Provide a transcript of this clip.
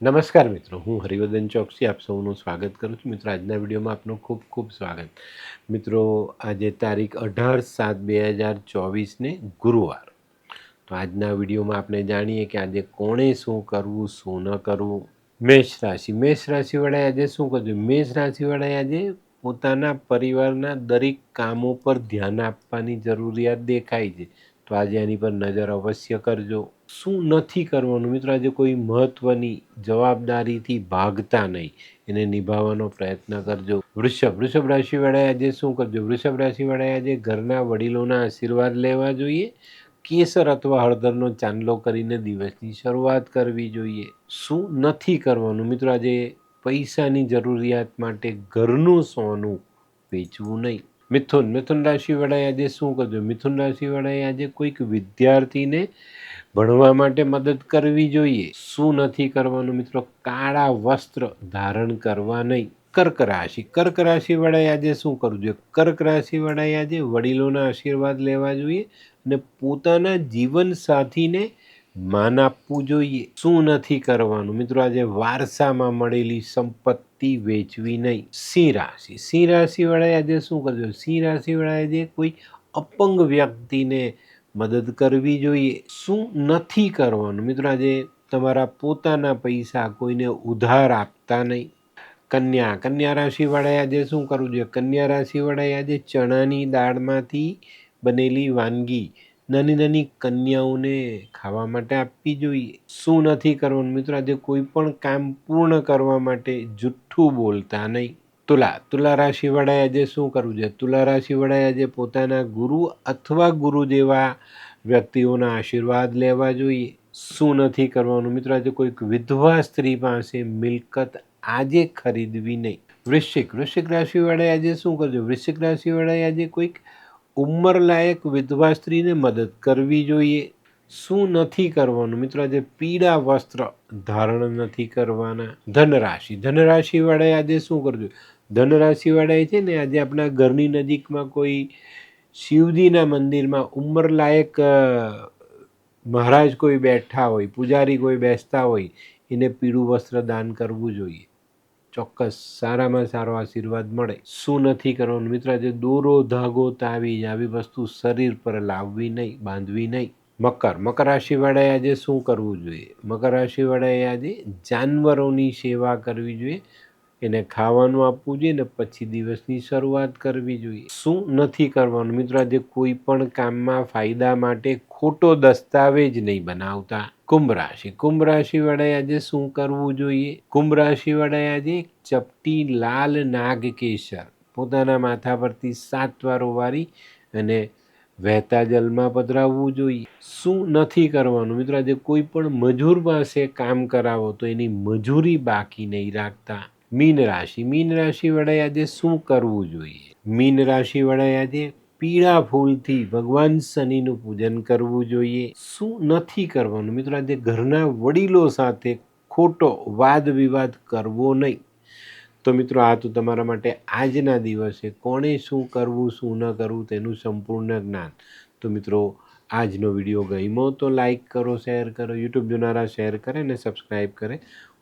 નમસ્કાર મિત્રો, હું હરિવર્ધન ચોકસી, આપ સૌનું સ્વાગત કરું છું. મિત્રો, આજના વિડીયોમાં આપનું ખૂબ ખૂબ સ્વાગત. મિત્રો, આજે તારીખ અઢાર સાત બે હજાર ચોવીસને ગુરુવાર. તો આજના વિડીયોમાં આપણે જાણીએ કે આજે કોણે શું કરવું, શું ન કરવું? મેષ રાશિ. મેષ રાશિવાળાએ આજે શું કરવું મેષ રાશિવાળાએ આજે પોતાના પરિવારના દરેક કામો પર ધ્યાન આપવાની જરૂરિયાત દેખાય છે. તો આજે એની પર નજર અવશ્ય કરજો. શું નથી કરવાનું? મિત્રો, આજે કોઈ મહત્વની જવાબદારીથી ભાગતા નહીં. એને નિભાવવાનો પ્રયત્ન કરજો. વૃષભ વૃષભ રાશિવાળાએ આજે શું કરજો? વૃષભ રાશિવાળાએ આજે ઘરના વડીલોના આશીર્વાદ લેવા જોઈએ? કેસર અથવા હળદરનો ચાંદલો કરીને દિવસની શરૂઆત કરવી જોઈએ? શું નથી કરવાનું? મિત્રો, આજે પૈસાની જરૂરિયાત માટે ઘરનું સોનું વેચવું નહીં. મિથુન મિથુન રાશિવાળાએ આજે શું કર્યું? મિથુન રાશિવાળાએ આજે કોઈક વિદ્યાર્થીને ભણવા માટે મદદ કરવી જોઈએ. શું નથી કરવાનું મિત્રો? કાળા વસ્ત્ર ધારણ કરવા નહીં. કર્ક રાશિ. કર્ક રાશિવાળાએ આજે શું કરવું જોઈએ? કર્ક રાશિવાળાએ આજે વડીલોના આશીર્વાદ લેવા જોઈએ અને પોતાના જીવન સાથીને માન આપવું જોઈએ. શું નથી કરવાનું? મિત્રો, આજે વારસામાં મળેલી સંપત્તિ વેચવી નહીં. સિંહ રાશિ. સિંહ રાશિવાળાએ આજે શું કરજો સિંહ રાશિવાળાએ આજે કોઈ અપંગ વ્યક્તિને મદદ કરવી જોઈએ. શું નથી કરવાનું? મિત્રો, આજે તમારા પોતાના પૈસા કોઈને ઉધાર આપતા નહીં. કન્યા. કન્યા રાશિવાળાએ આજે શું કરવું જોઈએ? કન્યા રાશિવાળાએ આજે ચણાની દાળમાંથી બનેલી વાનગી નાની નાની કન્યાઓને ખાવા માટે આપવી જોઈએ. શું નથી કરવાનું? મિત્રો, આજે કોઈ પણ કામ પૂર્ણ કરવા માટે જુઠ્ઠું બોલતા નહીં. તુલા તુલા રાશિવાળાએ આજે શું કરવું જોઈએ? તુલા રાશિવાળાએ આજે પોતાના ગુરુ અથવા ગુરુ જેવા વ્યક્તિઓના આશીર્વાદ લેવા જોઈએ. શું નથી કરવાનું? મિત્રો, આજે કોઈક વિધવા સ્ત્રી પાસે મિલકત આજે ખરીદવી નહીં. વૃશ્ચિક વૃશ્ચિક રાશિવાળાએ આજે શું કરજો વૃશ્ચિક રાશિવાળાએ આજે કોઈક ઉંમરલાયક વિધવા સ્ત્રીને મદદ કરવી જોઈએ. શું નથી કરવાનું? મિત્રો, આજે પીળા વસ્ત્ર ધારણ નથી કરવાના. ધનરાશિ. ધનરાશિવાળાએ આજે શું કરજો ધનરાશિવાળાએ છે ને, આજે આપણા ઘરની નજીકમાં કોઈ શિવજીના મંદિરમાં ઉંમરલાયક મહારાજ કોઈ બેઠા હોય, પૂજારી કોઈ બેસતા હોય, એને પીળું વસ્ત્ર દાન કરવું જોઈએ. ચોક્કસ સારામાં સારો આશીર્વાદ મળે. શું નથી કરવાનું મિત્ર? આજે દોરો ધાગો તાવી આવી વસ્તુ શરીર પર લાવવી નહીં, બાંધવી નહીં. મકર. મકર રાશિવાળાએ આજે શું કરવું જોઈએ? મકર રાશિવાળાએ આજે જાનવરોની સેવા કરવી જોઈએ. એને ખાવાનું આપવું જોઈએ ને પછી દિવસની શરૂઆત કરવી જોઈએ. શું નથી કરવાનું? મિત્રો, આજે કોઈ પણ કામમાં ફાયદા માટે ખોટો દસ્તાવેજ નહીં બનાવતા. કુંભ રાશિ. કુંભ રાશિવાળાએ આજે શું કરવું જોઈએ? કુંભ રાશિવાળાએ આજે ચપટી લાલ નાગ કેસર પોતાના માથા પરથી સાત વાર ઓવારી અને વહેતા જલમાં પધરાવવું જોઈએ. શું નથી કરવાનું? મિત્રો, આજે કોઈ પણ મજૂર પાસે કામ કરાવો તો એની મજૂરી બાકી નહીં રાખતા. મીન રાશિ. મીન રાશિ રાશિવાળાએ આજે શું કરવું જોઈએ? મીન રાશિ રાશિવાળાએ આજે પીળા ફૂલથી ભગવાન શનિનું પૂજન કરવું જોઈએ. શું નથી કરવાનું? મિત્રો, આજે ઘરના વડીલો સાથે ખોટો વાદ વિવાદ કરવો નહીં. તો મિત્રો, આ તો તમારા માટે આજના દિવસે કોણે શું કરવું, શું ન કરવું તેનું સંપૂર્ણ જ્ઞાન. તો મિત્રો, આજનો વીડિયો ગમ્યો તો લાઈક કરો, શેર કરો, યુટ્યુબ જોનારા શેર કરે અને સબસ્ક્રાઈબ કરે.